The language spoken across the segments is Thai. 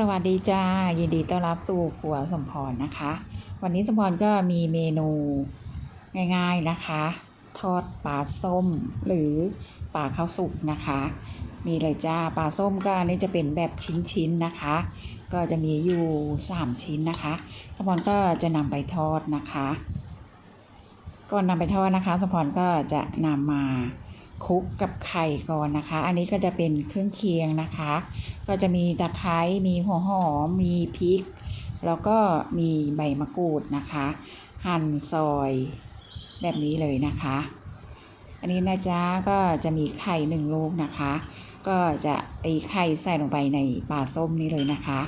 สวัสดีจ้า ยินดีต้อนรับสู่ครัวสมพรนะคะ วันนี้สมพรก็มีเมนูง่ายๆนะคะ ทอดปลาส้มหรือปลาข้าวสุกนะคะนี่เลยจ้าปลาส้มก็อันนี้จะเป็นแบบชิ้นๆนะคะ ก็จะมีอยู่ 3 ชิ้นนะคะสมพรก็จะนำไปทอดนะคะก่อนนำไปทอดนะคะสมพรก็จะนำมา คลุกกับไข่ก่อนนะคะ อันนี้ก็จะเป็นเครื่องเคียงนะคะ ก็จะมีตะไคร้มีหัวหอม มีพริก แล้วก็มีใบมะกรูดนะคะ หั่นซอยแบบนี้เลยนะคะ อันนี้นะจ๊ะก็จะมีไข่หนึ่งลูกนะคะ ก็จะตีไข่ใส่ลงไปในปลาส้มนี้เลยนะคะ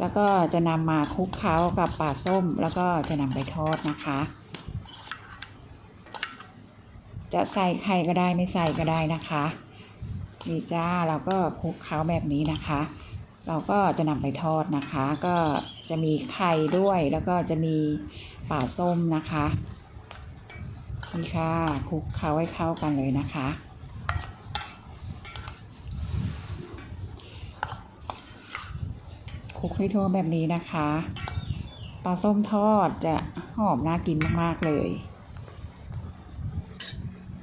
แล้วก็จะนำมาคลุกเคล้ากับปลาส้ม แล้วก็จะนำไปทอดนะคะ จะใส่ไข่ก็ได้ไม่ใส่ก็ได้นะคะนี่จ้าเราก็คลุกเคล้าแบบนี้นะคะ เราก็จะนำไปทอดนะคะ ก็จะมีไข่ด้วยแล้วก็จะมีป่าส้มนะคะนี่ค่ะคลุกเคล้าให้เข้ากันเลยนะคะ คลุกให้ทั่วแบบนี้นะคะปลาส้มทอดจะหอมน่ากินมากๆเลย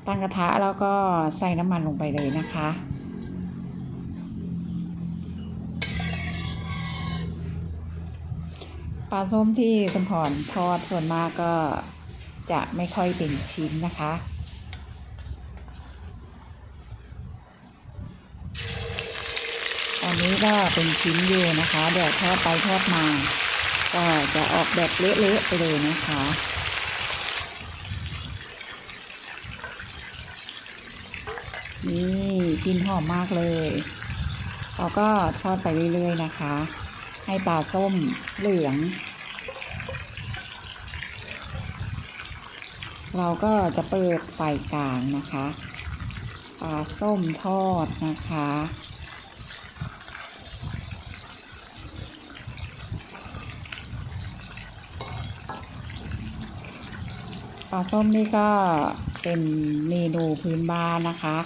ตั้งกระทะแล้วก็ใส่น้ำมันลงไปเลยนะคะ ปลาส้มที่สมพรทอดส่วนมากก็จะไม่ค่อยเป็นชิ้นนะคะ ตอนนี้ก็เป็นชิ้นอยู่นะคะ เดี๋ยวทอดไปทอดมา ก็จะออกแบบเละๆไปเลยนะคะ นี่กลินหอมมากเลยเราก็ทอดไปเรื่อยๆนะคะ ให้ปลาส้มเหลือง เราก็จะเปิดไฟกลางนะคะปลาส้มทอดนะคะปลาส้มนี่ก็เป็นเมนูพื้นบ้านนะคะ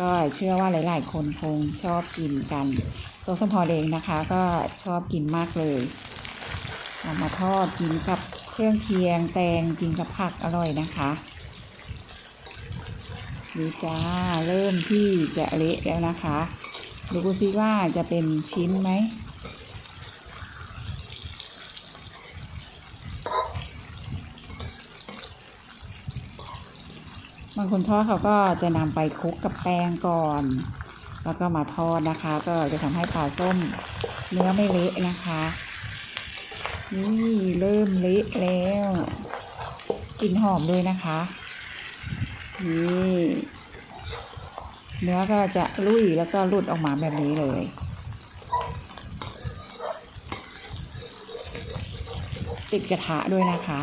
ก็เชื่อว่าหลาย ๆ คนคงชอบกินกันตัวสมพรเองนะคะ ก็ชอบกินมากเลยเอามาทอดกินกับเครื่องเคียงแตงกินกับผักอร่อยนะคะดีจ้าเริ่มที่จะเละแล้วนะคะดูซิว่าจะเป็นชิ้นไหมางคนทอเขาก็จะนำไปคลุกกับแป้งก่อน แล้วก็มาทอดนะคะ ก็จะทำให้ปลาส้มเนื้อไม่เละนะคะ นี่เริ่มเละแล้วกลิ่นหอมด้วยนะคะนี่เนื้อก็จะลุยแล้วก็หลุดออกมาแบบนี้เลยติดกระทะด้วยนะคะ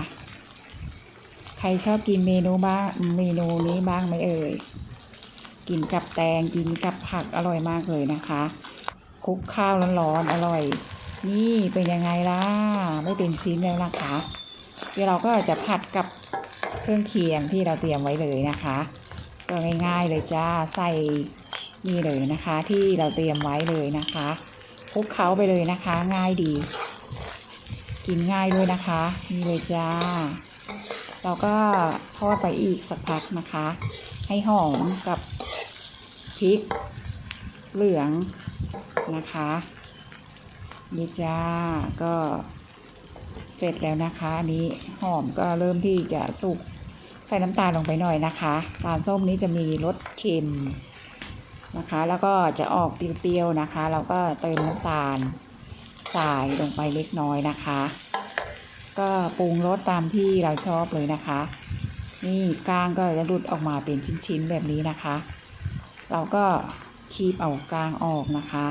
ใครชอบกินเมนูบ้างเมนูนี้บ้างไหมเอ่ย กินกับแตงกินกับผักอร่อยมากเลยนะคะคลุกข้าวร้อนๆอร่อย นี่เป็นยังไงล่ะ ไม่เป็นชิ้นแล้วนะคะ เดี๋ยวเราก็จะผัดกับเครื่องเคียงที่เราเตรียมไว้เลยนะคะ ก็ง่ายๆเลยจ้าใส่นี่เลยนะคะ ที่เราเตรียมไว้เลยนะคะคลุกเคล้าไปเลยนะคะ ง่ายดี กินง่ายด้วยนะคะ นี่เลยจ้า เราก็ทอดไปอีกสักพักนะคะ ให้หอมกับพริกเหลืองนะคะนี่จ้าก็เสร็จแล้วนะคะอันนี้หอมก็เริ่มที่จะสุกใส่น้ำตาลลงไปหน่อยนะคะปลส้มนี้จะมีรสเค็มนะคะ แล้วก็จะออกเปรี้ยวๆนะคะ เราก็เติมน้ำตาลใส่ลงไปเล็กน้อยนะคะ ก็ปรุงรสตามที่เราชอบเลยนะคะ นี่ก้างก็จะหลุดออกมาเป็นชิ้นๆแบบนี้นะคะ เราก็คีบเอาก้างออกนะคะ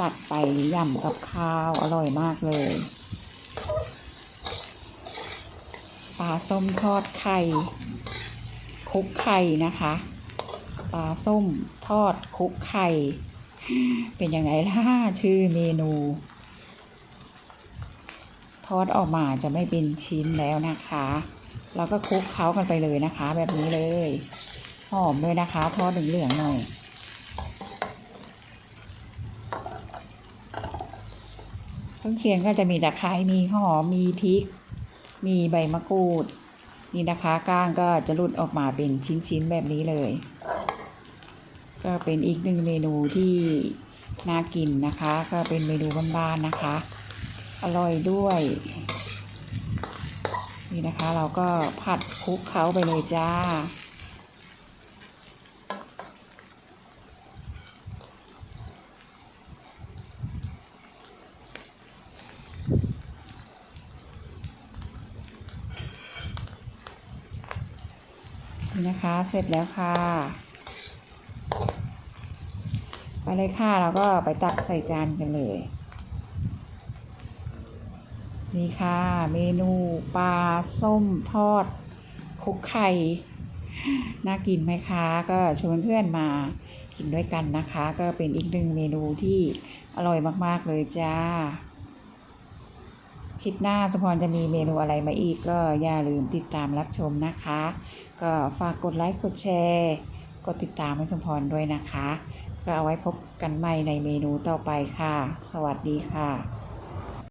ตัดไปย่ำกับข้าวอร่อยมากเลยปลาส้มทอดไข่คุกไข่นะคะปลาส้มทอดคุกไข่ เป็นยังไงล่ะชื่อเมนู ทอดออกมาจะไม่เป็นชิ้นแล้วนะคะ เราก็คลุกเคล้ากันไปเลยนะคะ แบบนี้เลยหอมด้วยนะคะทอดเหลืองๆหน่อยเครื่องเคียงก็จะมีตะไคร้มีหอมมีพริก มีใบมะกรูด นี่นะคะก้างก็จะหลุดออกมาเป็นชิ้นๆแบบนี้เลย ก็เป็นอีกหนึ่งเมนูที่น่ากินนะคะ ก็เป็นเมนูบ้านๆนะคะ อร่อยด้วย นี่นะคะเราก็ผัดคลุกเขาไปเลยจ้า นี่นะคะเสร็จแล้วค่ะไปเลยค่ะเราก็ไปตักใส่จานกันเลย นี่ค่ะ เมนูปลาส้มทอดคุกไข่ น่ากินไหมคะ ก็ชวนเพื่อนมากินด้วยกันนะคะ ก็เป็นอีกหนึ่งเมนูที่อร่อยมากๆเลยจ้า คลิปหน้าสมพรจะมีเมนูอะไรมาอีกก็อย่าลืมติดตามรับชมนะคะ ก็ฝากกดไลค์กดแชร์ กดติดตามให้สมพรด้วยนะคะ ก็เอาไว้พบกันใหม่ในเมนูต่อไปค่ะ สวัสดีค่ะ